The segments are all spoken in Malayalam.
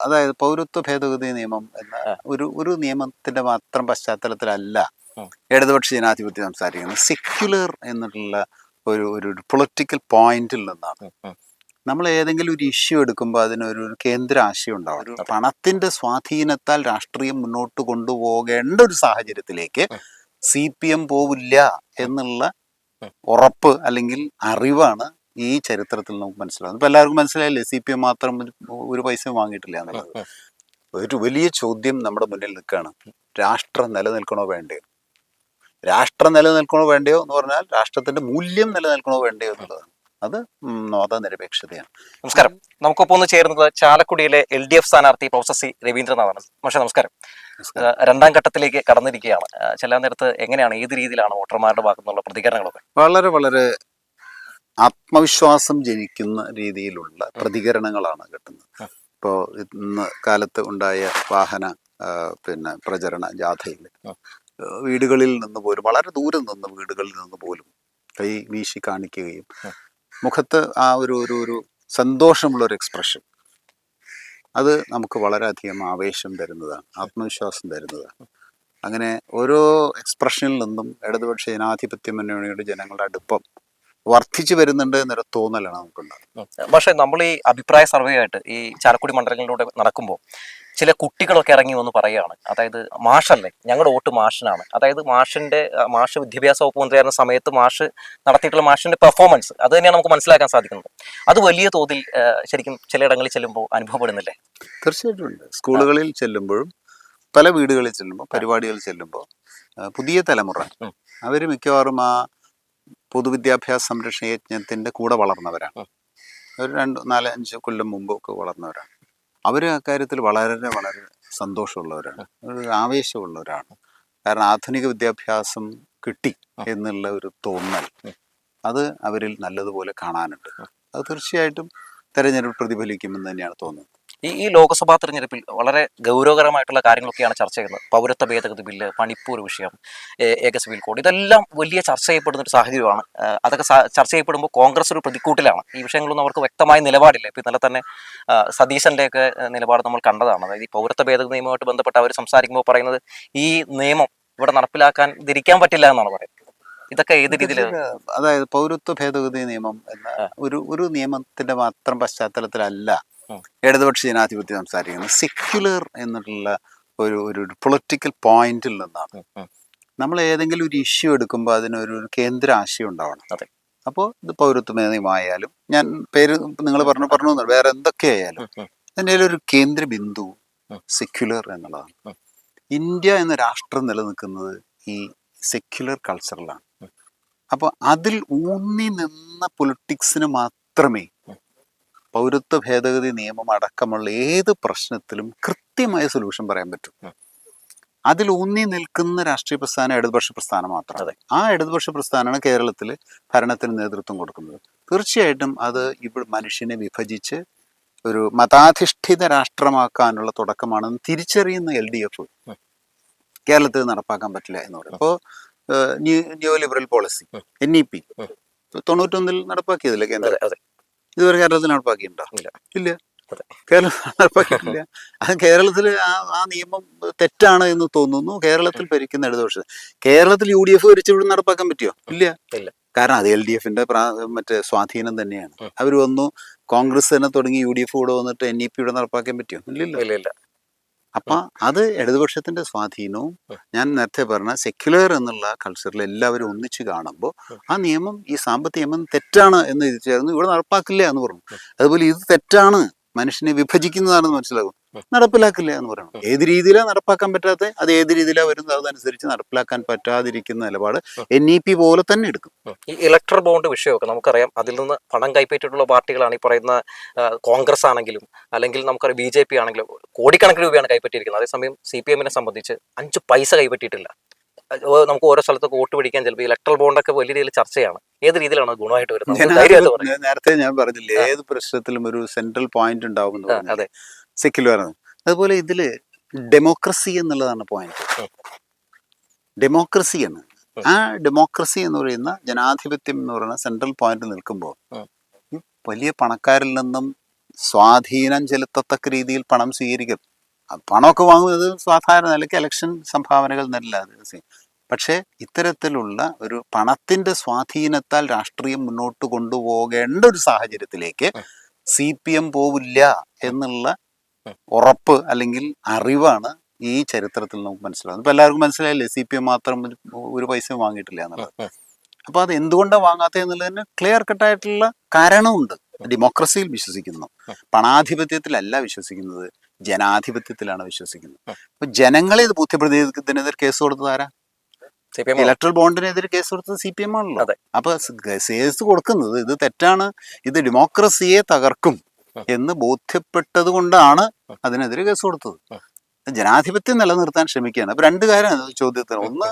അതായത് പൗരത്വ ഭേദഗതി നിയമം എന്ന ഒരു ഒരു നിയമത്തിന്റെ മാത്രം പശ്ചാത്തലത്തിലല്ല ഇടതുപക്ഷ ജനാധിപത്യം സംസാരിക്കുന്നത് സെക്യുലർ എന്നുള്ള ഒരു ഒരു പൊളിറ്റിക്കൽ പോയിന്റിൽ നിന്നാണ്. നമ്മൾ ഏതെങ്കിലും ഒരു ഇഷ്യൂ എടുക്കുമ്പോൾ അതിനൊരു കേന്ദ്ര ആശയം ഉണ്ടാവും പണത്തിന്റെ സ്വാധീനത്താൽ രാഷ്ട്രീയം മുന്നോട്ട് കൊണ്ടുപോകേണ്ട ഒരു സാഹചര്യത്തിലേക്ക്. സി പി എം പോവില്ല എന്നുള്ള. ഉറപ്പ് അല്ലെങ്കിൽ അറിവാണ് ഈ ചരിത്രത്തിൽ നമുക്ക് മനസ്സിലാവും ഇപ്പൊ എല്ലാവർക്കും മനസ്സിലായില്ലേ? സി പി എം മാത്രം ഒരു- പൈസ വാങ്ങിയിട്ടില്ല എന്നുള്ളത്. ഒരു വലിയ ചോദ്യം നമ്മുടെ മുന്നിൽ നിൽക്കുകയാണ് രാഷ്ട്രം നിലനിൽക്കണോ വേണ്ടയോ? രാഷ്ട്രം നിലനിൽക്കണോ വേണ്ടയോ എന്ന് പറഞ്ഞാൽ രാഷ്ട്രത്തിന്റെ മൂല്യം നിലനിൽക്കണോ വേണ്ടയോ എന്നുള്ളതാണ്. അത് മതനിരപേക്ഷതയാണ്. നമസ്കാരം. നമുക്കൊപ്പം ഒന്ന് ചേരുന്നത് ചാലക്കുടിയിലെ എൽ ഡി എഫ് സ്ഥാനാർത്ഥി പ്രൊഫസർ സി രവീന്ദ്രനാഥാണ്. പക്ഷേ നമസ്കാരം. രണ്ടാം ഘട്ടത്തിലേക്ക് കടന്നിരിക്കുകയാണ്. ചില നേരത്ത് എങ്ങനെയാണ് ഏത് രീതിയിലാണ് വോട്ടർമാരുടെ ഭാഗത്തുനിന്നുള്ള പ്രതികരണങ്ങളൊക്കെ? വളരെ വളരെ ആത്മവിശ്വാസം ജനിക്കുന്ന രീതിയിലുള്ള പ്രതികരണങ്ങളാണ് കിട്ടുന്നത്. ഇപ്പോൾ ഇന്ന് കാലത്ത് ഉണ്ടായ വാഹന പിന്നെ പ്രചരണ ജാഥയിൽ വീടുകളിൽ നിന്ന് പോലും വളരെ ദൂരം നിന്ന് വീടുകളിൽ നിന്ന് പോലും കൈ വീശി കാണിക്കുകയും. മുഖത്ത് ആ ഒരു ഒരു ഒരു സന്തോഷമുള്ളൊരു എക്സ്പ്രഷൻ അത് നമുക്ക് വളരെയധികം ആവേശം തരുന്നതാണ് ആത്മവിശ്വാസം തരുന്നതാണ്. അങ്ങനെ ഓരോ എക്സ്പ്രഷനിൽ നിന്നും ഇടതുപക്ഷ ജനാധിപത്യ മുന്നണിയുടെ ജനങ്ങളുടെ അടുപ്പം വർദ്ധിച്ചു വരുന്നുണ്ട് എന്നൊരു തോന്നലാണ് നമുക്കുണ്ടാകുന്നത് പക്ഷേ നമ്മൾ ഈ അഭിപ്രായ സർവേ ആയിട്ട് ഈ ചാലക്കുടി മണ്ഡലങ്ങളിലൂടെ നടക്കുമ്പോൾ ചില കുട്ടികളൊക്കെ ഇറങ്ങി വന്ന് പറയുകയാണ് അതായത് മാഷല്ലേ ഞങ്ങളുടെ വോട്ട് മാഷനാണ്. അതായത് മാഷിന്റെ മാഷ് വിദ്യാഭ്യാസ വകുപ്പ് മന്ത്രിയായിരുന്ന സമയത്ത് മാഷ് നടത്തിയിട്ടുള്ള മാഷിന്റെ പെർഫോമൻസ് അത് തന്നെയാണ് നമുക്ക് മനസ്സിലാക്കാൻ സാധിക്കുന്നത്. അത് വലിയ തോതിൽ ശരിക്കും ചിലയിടങ്ങളിൽ ചെല്ലുമ്പോൾ അനുഭവപ്പെടുന്നില്ലേ? തീർച്ചയായിട്ടും ഉണ്ട്. സ്കൂളുകളിൽ ചെല്ലുമ്പോഴും പല വീടുകളിൽ ചെല്ലുമ്പോൾ പരിപാടികളിൽ ചെല്ലുമ്പോൾ പുതിയ തലമുറ അവർ മിക്കവാറും ആ പൊതുവിദ്യാഭ്യാസ സംരക്ഷണ യജ്ഞത്തിന്റെ കൂടെ വളർന്നവരാണ്. ഒരു രണ്ട് നാല് അഞ്ച് കൊല്ലം മുമ്പൊക്കെ വളർന്നവരാണ്. അവർ അക്കാര്യത്തിൽ വളരെ വളരെ സന്തോഷമുള്ളവരാണ്. ഒരു ആവേശമുള്ളവരാണ്. കാരണം ആധുനിക വിദ്യാഭ്യാസം കിട്ടി എന്നുള്ള ഒരു തോന്നൽ അത് അവരിൽ നല്ലതുപോലെ കാണാനുണ്ട്. അത് തീർച്ചയായിട്ടും തെരഞ്ഞെടുപ്പ് പ്രതിഫലിക്കുമെന്ന് തന്നെയാണ് തോന്നുന്നത്. ഈ ഈ ലോക്സഭാ തെരഞ്ഞെടുപ്പിൽ വളരെ ഗൗരവകരമായിട്ടുള്ള കാര്യങ്ങളൊക്കെയാണ് ചർച്ച ചെയ്യുന്നത്. പൗരത്വ ഭേദഗതി ബില്ല് മണിപ്പൂർ വിഷയം ഏക സിവിൽ കോഡ് ഇതെല്ലാം വലിയ ചർച്ച ചെയ്യപ്പെടുന്ന ഒരു സാഹചര്യമാണ്. അതൊക്കെ ചർച്ച ചെയ്യപ്പെടുമ്പോൾ കോൺഗ്രസ് ഒരു പ്രതിക്കൂട്ടിലാണ്. ഈ വിഷയങ്ങളൊന്നും അവർക്ക് വ്യക്തമായ നിലപാടില്ല. ഇപ്പം ഇന്നലെ തന്നെ സതീശന്റെയൊക്കെ സതീശന്റെ ഒക്കെ നിലപാട് നമ്മൾ കണ്ടതാണ്. അതായത് ഈ പൗരത്വ ഭേദഗതി നിയമമായിട്ട് ബന്ധപ്പെട്ട് അവർ സംസാരിക്കുമ്പോൾ പറയുന്നത് ഈ നിയമം ഇവിടെ നടപ്പിലാക്കാൻ ധരിക്കാൻ പറ്റില്ല എന്നാണ് പറയുന്നത്. ഇതൊക്കെ ഏത് രീതിയിൽ അതായത് പൗരത്വ ഭേദഗതി നിയമം എന്ന ഒരു ഒരു നിയമത്തിന്റെ മാത്രം പശ്ചാത്തലത്തിലല്ല. ഇടതുപക്ഷ ജനാധിപത്യം സംസാരിക്കുന്നത് സെക്യുലർ എന്നുള്ള ഒരു ഒരു പൊളിറ്റിക്കൽ പോയിന്റിൽ നിന്നാണ്. നമ്മൾ ഏതെങ്കിലും ഒരു ഇഷ്യൂ എടുക്കുമ്പോൾ അതിനൊരു കേന്ദ്ര ആശയം ഉണ്ടാവണം. അതെ. അപ്പോൾ ഇത് പൗരത്വ നിയമമായാലും ഞാൻ പേര് നിങ്ങൾ പറഞ്ഞു പറഞ്ഞു വേറെ വേറെ എന്തൊക്കെയായാലും അതിന്റെ ഒരു കേന്ദ്ര ബിന്ദു സെക്യുലർ എന്നുള്ളതാണ്. ഇന്ത്യ എന്ന രാഷ്ട്രം നിലനിൽക്കുന്നത് ഈ സെക്യുലർ കൾച്ചറിലാണ്. അപ്പോൾ അതിൽ ഊന്നി നിന്ന പൊളിറ്റിക്സിന് മാത്രമേ. പൗരത്വ ഭേദഗതി നിയമം അടക്കമുള്ള ഏത് പ്രശ്നത്തിലും കൃത്യമായ സൊല്യൂഷൻ പറയാൻ പറ്റും. അതിൽ ഊന്നി നിൽക്കുന്ന രാഷ്ട്രീയ പ്രസ്ഥാനം ഇടതുപക്ഷ പ്രസ്ഥാനം മാത്രം. അതെ. ആ ഇടതുപക്ഷ പ്രസ്ഥാനമാണ് കേരളത്തിൽ ഭരണത്തിന് നേതൃത്വം കൊടുക്കുന്നത്. തീർച്ചയായിട്ടും അത് ഇവിടെ മനുഷ്യനെ വിഭജിച്ച് ഒരു മതാധിഷ്ഠിത രാഷ്ട്രമാക്കാനുള്ള തുടക്കമാണെന്ന് തിരിച്ചറിയുന്ന എൽ ഡി എഫ് കേരളത്തിൽ നടപ്പാക്കാൻ പറ്റില്ല എന്ന് പറയും അപ്പോൾ new liberal policy. N E P. തൊണ്ണൂറ്റൊന്നിൽ നടപ്പാക്കിയതില്ല കേന്ദ്രം? ഇതുവരെ കേരളത്തിൽ നടപ്പാക്കിയിട്ടുണ്ടോ? ഇല്ല. ഇല്ല. കേരളത്തിൽ നടപ്പാക്കിയിട്ടില്ല. അത് കേരളത്തിൽ ആ ആ നിയമം തെറ്റാണ് എന്ന് തോന്നുന്നു. കേരളത്തിൽ ഭരിക്കുന്ന ഇടതുപക്ഷം കേരളത്തിൽ യു ഡി എഫ് ഭരിച്ചു ഇവിടെ നടപ്പാക്കാൻ പറ്റിയോ? ഇല്ല. ഇല്ല. കാരണം അത് എൽ ഡി എഫിന്റെ മറ്റേ സ്വാധീനം തന്നെയാണ്. അവർ വന്നു. കോൺഗ്രസ് തന്നെ തുടങ്ങി യു ഡി എഫ് കൂടെ വന്നിട്ട് എൻ ഇ പി ഇവിടെ നടപ്പാക്കാൻ പറ്റിയോ? ഇല്ലല്ലോ. ഇല്ല ഇല്ല അപ്പൊ അത് ഇടതുപക്ഷത്തിന്റെ സ്വാധീനവും. ഞാൻ നേരത്തെ പറഞ്ഞ സെക്യുലർ എന്നുള്ള കൾച്ചറിൽ എല്ലാവരും ഒന്നിച്ച് കാണുമ്പോൾ ആ നിയമം ഈ സാമ്പത്തിക നിയമം തെറ്റാണ് എന്ന് ചേർന്ന് ഇവിടെ നടപ്പാക്കില്ല എന്ന് പറഞ്ഞു അതുപോലെ ഇത് തെറ്റാണ് മനുഷ്യനെ വിഭജിക്കുന്നതാണെന്ന് മനസ്സിലാകും. നടപ്പിലാക്കില്ല എന്ന് പറയണം. ഏത് രീതിയിലാണ് നടപ്പാക്കാൻ പറ്റാത്ത അത് ഏത് രീതിയിലാണ് വരുന്നത് അതനുസരിച്ച് നടപ്പിലാക്കാൻ പറ്റാതിരിക്കുന്ന നിലപാട് എൻ ഇ പി പോലെ തന്നെ എടുക്കും. ഈ ഇലക്ട്രൽ ബോണ്ട് വിഷയമൊക്കെ നമുക്കറിയാം. അതിൽ നിന്ന് പണം കൈപ്പറ്റിയിട്ടുള്ള പാർട്ടികളാണ് ഈ പറയുന്ന കോൺഗ്രസ് ആണെങ്കിലും അല്ലെങ്കിൽ നമുക്കറിയാം ബി ജെ പി ആണെങ്കിലും കോടിക്കണക്കിന് രൂപയാണ് കൈപ്പറ്റിയിരിക്കുന്നത്. അതേസമയം സി പി എമ്മിനെ സംബന്ധിച്ച് അഞ്ച് പൈസ കൈപ്പറ്റിയിട്ടില്ല. നമുക്ക് ഓരോ സ്ഥലത്തൊക്കെ വോട്ട് പിടിക്കാൻ ചിലപ്പോൾ ഇലക്ട്രൽ ബോണ്ടൊക്കെ വലിയ രീതിയിൽ ചർച്ചയാണ്. ഏത് രീതിയിലാണ് ഗുണമായിട്ട് വരുന്നത്? നേരത്തെ ഞാൻ പറഞ്ഞില്ലേ ഏത് പ്രശ്നത്തിലും ഒരു സെൻട്രൽ പോയിന്റ് ഉണ്ടാവും അതെ. സെക്യുലർ അതുപോലെ ഇതിൽ ഡെമോക്രസി എന്നുള്ളതാണ് പോയിന്റ് ഡെമോക്രസി എന്ന് ആ ഡെമോക്രസി എന്ന് പറയുന്ന ജനാധിപത്യം എന്ന് പറയുന്ന സെൻട്രൽ പോയിന്റ് നിൽക്കുമ്പോൾ വലിയ പണക്കാരിൽ നിന്നും സ്വാധീനം ചെലുത്തത്തക്ക രീതിയിൽ പണം സ്വീകരിക്കും. പണമൊക്കെ വാങ്ങുന്നത് സാധാരണ നിലയ്ക്ക് ഇലക്ഷൻ സംഭാവനകൾ നല്ല പക്ഷേ ഇത്തരത്തിലുള്ള ഒരു പണത്തിന്റെ സ്വാധീനത്താൽ രാഷ്ട്രീയം മുന്നോട്ട് കൊണ്ടുപോകേണ്ട ഒരു സാഹചര്യത്തിലേക്ക്. സി പി എം പോവില്ല എന്നുള്ള. ഉറപ്പ് അല്ലെങ്കിൽ അറിവാണ് ഈ ചരിത്രത്തിൽ നമുക്ക് മനസ്സിലാവുന്നത്. ഇപ്പൊ എല്ലാവർക്കും മനസ്സിലായില്ലേ? സി പി എം മാത്രം ഒരു- പൈസ വാങ്ങിയിട്ടില്ല എന്നുള്ളത്. അപ്പോൾ അപ്പൊ അത് എന്തുകൊണ്ടാണ് വാങ്ങാത്തത് എന്നുള്ളതിന് ക്ലിയർ കട്ടായിട്ടുള്ള കാരണമുണ്ട്. ഡെമോക്രസിയിൽ വിശ്വസിക്കുന്നു. പണാധിപത്യത്തിലല്ല വിശ്വസിക്കുന്നത്. ജനാധിപത്യത്തിലാണ് വിശ്വസിക്കുന്നത്. അപ്പൊ ജനങ്ങളെ ഇത് ബുദ്ധിപ്രതിനെതിരെ കേസ് കൊടുത്തത് ആരാ? ഇലക്ട്രൽ ബോണ്ടിനെതിരെ കേസ് കൊടുത്തത് സി പി എം ആണല്ലോ. അപ്പൊ കേസ് കൊടുക്കുന്നത് ഇത് തെറ്റാണ്. ഇത് ഡെമോക്രസിയെ തകർക്കും. എന്ന് ബോധ്യപ്പെട്ടത് കൊണ്ടാണ് അതിനെതിരെ കേസ് കൊടുത്തത്. ജനാധിപത്യം നിലനിർത്താൻ ശ്രമിക്കുകയാണ്. അപ്പൊ രണ്ട് കാര്യം ചോദ്യത്തിന്. ഒന്ന്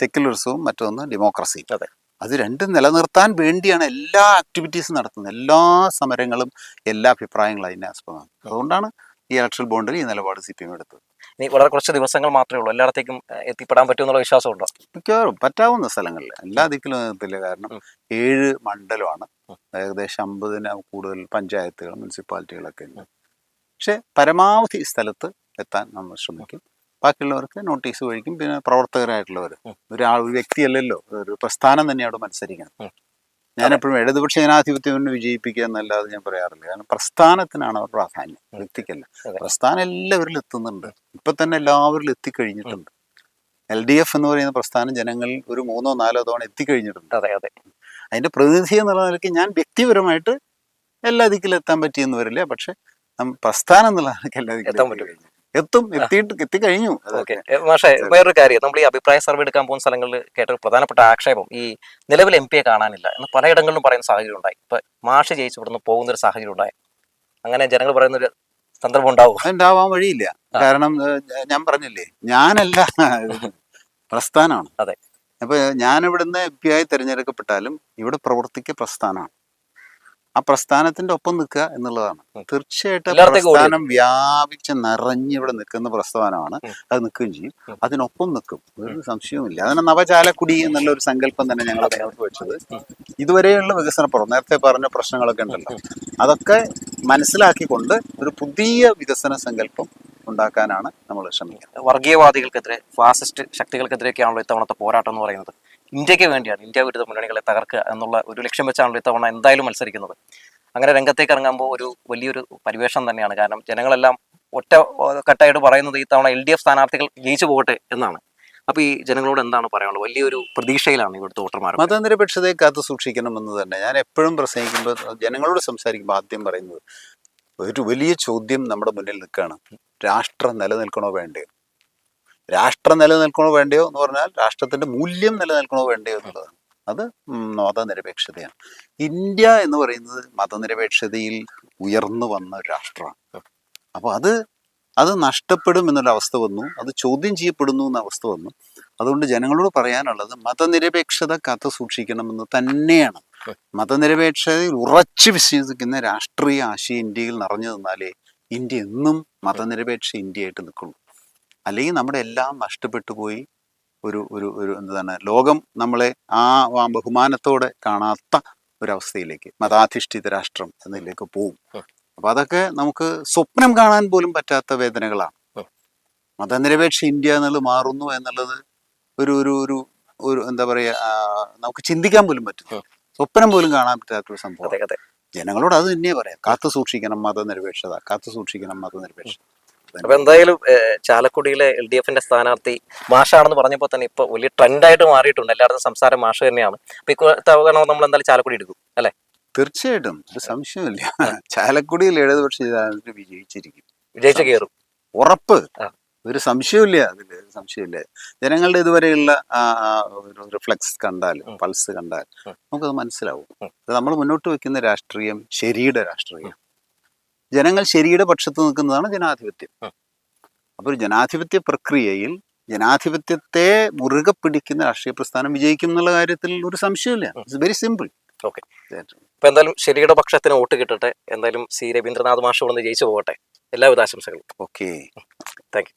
സെക്യുലറിസവും മറ്റൊന്ന് ഡെമോക്രസിയും അതെ. അത് രണ്ടും നിലനിർത്താൻ വേണ്ടിയാണ് എല്ലാ ആക്ടിവിറ്റീസും നടത്തുന്നത്. എല്ലാ സമരങ്ങളും എല്ലാ അഭിപ്രായങ്ങളും അതിനെ ആസ്പദമാണ് അതുകൊണ്ടാണ് ഈ ഇലക്ട്രൽ ബോണ്ടിൽ ഈ നിലപാട് സി പി എം എടുത്തത്. ഇനി വളരെ കുറച്ച് ദിവസങ്ങൾ മാത്രമേ ഉള്ളൂ. എല്ലായിടത്തേക്കും എത്തിപ്പെടാൻ പറ്റുമെന്നുള്ള വിശ്വാസമുണ്ടോ? മിക്കവാറും പറ്റാവുന്ന സ്ഥലങ്ങളിൽ എല്ലാ ദിക്കിലും എത്തില്ല. കാരണം ഏഴ് മണ്ഡലമാണ്. ഏകദേശം അമ്പതിന് കൂടുതൽ പഞ്ചായത്തുകൾ മുനിസിപ്പാലിറ്റികളൊക്കെ ഉണ്ട്. പക്ഷെ പരമാവധി സ്ഥലത്ത് എത്താൻ നമ്മൾ ശ്രമിക്കും. ബാക്കിയുള്ളവർക്ക് നോട്ടീസ് വഴിക്കും പിന്നെ പ്രവർത്തകരായിട്ടുള്ളവർ ഒരാൾ ഒരു വ്യക്തിയല്ലല്ലോ. ഒരു പ്രസ്ഥാനം തന്നെ അവിടെ മത്സരിക്കണം ഉം. ഞാൻ എപ്പോഴും ഇടതുപക്ഷ ജനാധിപത്യം കൊണ്ട് വിജയിപ്പിക്കുക എന്നല്ലാതെ ഞാൻ പറയാറില്ല. കാരണം പ്രസ്ഥാനത്തിനാണ് അവർ പ്രാധാന്യം. വ്യക്തിക്കല്ല. പ്രസ്ഥാനം എല്ലാവരിലും എത്തുന്നുണ്ട്. ഇപ്പൊ തന്നെ എല്ലാവരും എത്തിക്കഴിഞ്ഞിട്ടുണ്ട്. എൽ ഡി എഫ് എന്ന് പറയുന്ന പ്രസ്ഥാനം ജനങ്ങൾ ഒരു മൂന്നോ നാലോ തവണ എത്തിക്കഴിഞ്ഞിട്ടുണ്ട്. അതെ അതെ. അതിന്റെ പ്രതിനിധി എന്നുള്ള നിലയ്ക്ക് ഞാൻ വ്യക്തിപരമായിട്ട് എല്ലാ ദിക്കിലും എത്താൻ പറ്റിയെന്ന് വരില്ല. പക്ഷെ പ്രസ്ഥാനം എന്നുള്ള നിലയ്ക്ക് എല്ലാ ദിക്കിലും എത്താൻ പറ്റും. എത്തും എത്തിയിട്ട് എത്തിക്കഴിഞ്ഞു. ഓക്കെ. പക്ഷേ വേറൊരു കാര്യം. നമ്മൾ ഈ അഭിപ്രായ സർവേ എടുക്കാൻ പോകുന്ന സ്ഥലങ്ങളിൽ കേട്ട ഒരു പ്രധാനപ്പെട്ട ആക്ഷേപം ഈ നിലവിൽ എം പിയെ കാണാനില്ല എന്ന് പലയിടങ്ങളിലും പറയുന്ന സാഹചര്യം ഉണ്ടായി. ഇപ്പൊ മാഷ് ജയിച്ചു ഇവിടുന്ന് പോകുന്ന ഒരു സാഹചര്യം ഉണ്ടായി. അങ്ങനെ ജനങ്ങൾ പറയുന്ന ഒരു സന്ദർഭം ഉണ്ടാവും. ഉണ്ടാവാൻ വഴിയില്ല. കാരണം ഞാൻ പറഞ്ഞില്ലേ ഞാനല്ല പ്രസ്ഥാനമാണ് അതെ. അപ്പൊ ഞാൻ ഇവിടുന്ന് എം പി ആയി തിരഞ്ഞെടുക്കപ്പെട്ടാലും ഇവിടെ പ്രവർത്തിക്ക പ്രസ്ഥാനമാണ് ആ പ്രസ്ഥാനത്തിന്റെ ഒപ്പം നിൽക്കുക എന്നുള്ളതാണ്. തീർച്ചയായിട്ടും പ്രസ്ഥാനം വ്യാപിച്ച് നിറഞ്ഞ് ഇവിടെ നിൽക്കുന്ന പ്രസ്ഥാനമാണ്. അത് നിൽക്കുകയും ചെയ്യും. അതിനൊപ്പം നിൽക്കും. ഒരു സംശയവുമില്ല. അതിന് നവചാലക്കുടി എന്നുള്ള ഒരു സങ്കല്പം തന്നെ ഞങ്ങൾ. മുന്നോട്ട് വെച്ചത്. ഇതുവരെയുള്ള വികസന പ്രവർത്തനം നേരത്തെ പറഞ്ഞ പ്രശ്നങ്ങളൊക്കെ ഉണ്ടല്ലോ. അതൊക്കെ മനസ്സിലാക്കിക്കൊണ്ട് ഒരു പുതിയ വികസന സങ്കല്പം ഉണ്ടാക്കാനാണ് നമ്മൾ ശ്രമിക്കുന്നത്. വർഗീയവാദികൾക്കെതിരെ ഫാസിസ്റ്റ് ശക്തികൾക്കെതിരെയൊക്കെയാണല്ലോ ഇത്തവണത്തെ പോരാട്ടം എന്ന് പറയുന്നത്. ഇന്ത്യയ്ക്ക് വേണ്ടിയാണ് ഇന്ത്യ വിരുദ്ധ മുന്നണികളെ തകർക്കുക എന്നുള്ള ഒരു ലക്ഷ്യം വെച്ചാണല്ലോ ഇത്തവണ എന്തായാലും മത്സരിക്കുന്നത്. അങ്ങനെ രംഗത്തേക്ക് ഇറങ്ങുമ്പോൾ ഒരു വലിയൊരു പരിവേഷം തന്നെയാണ്. കാരണം ജനങ്ങളെല്ലാം ഒറ്റ കട്ടായിട്ട് പറയുന്നത് ഈ തവണ എൽ ഡി എഫ് സ്ഥാനാർത്ഥികൾ ജയിച്ചു പോകട്ടെ എന്നാണ്. അപ്പൊ ഈ ജനങ്ങളോട് എന്താണ് പറയാനുള്ളത്? വലിയൊരു പ്രതീക്ഷയിലാണ് ഇവിടുത്തെ വോട്ടർമാർ മതനിരപേക്ഷതയെ കാത്തു സൂക്ഷിക്കണമെന്ന് തന്നെ ഞാൻ എപ്പോഴും പ്രസംഗിക്കുമ്പോൾ ജനങ്ങളോട് സംസാരിക്കുമ്പോൾ ആദ്യം പറയുന്നത് ഒരു വലിയ ചോദ്യം നമ്മുടെ മുന്നിൽ നിൽക്കുകയാണ്. രാഷ്ട്രം നിലനിൽക്കണോ വേണ്ടയോ? രാഷ്ട്രം നിലനിൽക്കണോ വേണ്ടയോ എന്ന് പറഞ്ഞാൽ രാഷ്ട്രത്തിന്റെ മൂല്യം നിലനിൽക്കണോ വേണ്ടയോ എന്നുള്ളതാണ്. അത് മതനിരപേക്ഷതയാണ്. ഇന്ത്യ എന്ന് പറയുന്നത് മതനിരപേക്ഷതയിൽ ഉയർന്നു വന്ന ഒരു രാഷ്ട്രമാണ്. അപ്പോൾ അത് അത് നഷ്ടപ്പെടും എന്നുള്ള അവസ്ഥ വന്നു. അത് ചോദ്യം ചെയ്യപ്പെടുന്നു എന്ന അവസ്ഥ വന്നു. അതുകൊണ്ട് ജനങ്ങളോട് പറയാനുള്ളത് മതനിരപേക്ഷത കാത്തു സൂക്ഷിക്കണമെന്ന് തന്നെയാണ്. മതനിരപേക്ഷതയിൽ ഉറച്ചു വിശ്വസിക്കുന്ന രാഷ്ട്രീയ ആശയം ഇന്ത്യയിൽ നിറഞ്ഞു നിന്നാലേ ഇന്ത്യ എന്നും മതനിരപേക്ഷ ഇന്ത്യയായിട്ട് നിൽക്കുള്ളൂ. അല്ലെങ്കിൽ നമ്മുടെ എല്ലാം നഷ്ടപ്പെട്ടു പോയി ഒരു ഒരു ഒരു എന്താണ് ലോകം നമ്മളെ ആ ബഹുമാനത്തോടെ കാണാത്ത ഒരവസ്ഥയിലേക്ക് മതാധിഷ്ഠിത രാഷ്ട്രം എന്നതിലേക്ക് പോവും. അപ്പൊ അതൊക്കെ നമുക്ക് സ്വപ്നം കാണാൻ പോലും പറ്റാത്ത വേദനകളാണ്. മതനിരപേക്ഷ ഇന്ത്യ എന്നുള്ളത് മാറുന്നു എന്നുള്ളത് ഒരു ഒരു ഒരു ഒരു എന്താ പറയാ നമുക്ക് ചിന്തിക്കാൻ പോലും പറ്റും സ്വപ്നം പോലും കാണാൻ പറ്റാത്ത ഒരു സംഭവം ജനങ്ങളോട് അത് തന്നെയാ പറയാം. കാത്തു സൂക്ഷിക്കണം മതനിരപേക്ഷത കാത്തു സൂക്ഷിക്കണം മതനിരപേക്ഷത. അപ്പൊ എന്തായാലും ചാലക്കുടിയിലെ എൽ ഡി എഫിന്റെ സ്ഥാനാർത്ഥി മാഷാണെന്ന് പറഞ്ഞപ്പോൾ തന്നെ ഇപ്പൊ വലിയ ട്രെൻഡായിട്ട് മാറിയിട്ടുണ്ട്. എല്ലായിടത്തും സംസാരം മാഷ തന്നെയാണ്. അപ്പൊ ഇത്തവണ നമ്മൾ എന്തായാലും ചാലക്കുടി എടുക്കും അല്ലെ? തീർച്ചയായിട്ടും. ഒരു സംശയമില്ല ചാലക്കുടിയിൽ ഇടതുപക്ഷ ജനാധിപത്യം വിജയിച്ചിരിക്കും. വിജയിച്ചു കയറും. ഉറപ്പ്. ഒരു സംശയമില്ല അതിൽ സംശയമില്ല ജനങ്ങളുടെ ഇതുവരെയുള്ള ഒരു റിഫ്ലക്സ് കണ്ടാൽ പൾസ് കണ്ടാൽ. നമുക്കത് മനസ്സിലാവും. നമ്മൾ മുന്നോട്ട് വെക്കുന്ന രാഷ്ട്രീയം ശരിയുടെ രാഷ്ട്രീയം ജനങ്ങൾ ശരിയുടെ പക്ഷത്ത് നിൽക്കുന്നതാണ് ജനാധിപത്യം. അപ്പോൾ ഒരു ജനാധിപത്യ പ്രക്രിയയിൽ ജനാധിപത്യത്തെ മുറുകെ പിടിക്കുന്ന രാഷ്ട്രീയ പ്രസ്ഥാനം വിജയിക്കും എന്നുള്ള കാര്യത്തിൽ ഒരു സംശയമില്ല ഇറ്റ്സ് വെരി സിമ്പിൾ ഓക്കെ. ഇപ്പൊ എന്തായാലും ശരിയുടെ പക്ഷത്തിന് വോട്ട് കിട്ടട്ടെ. എന്തായാലും സി രവീന്ദ്രനാഥ് മാഷ് ഇവിടെ നിന്ന് ജയിച്ചു പോകട്ടെ. എല്ലാവിധ ആശംസകളും. Okay thank you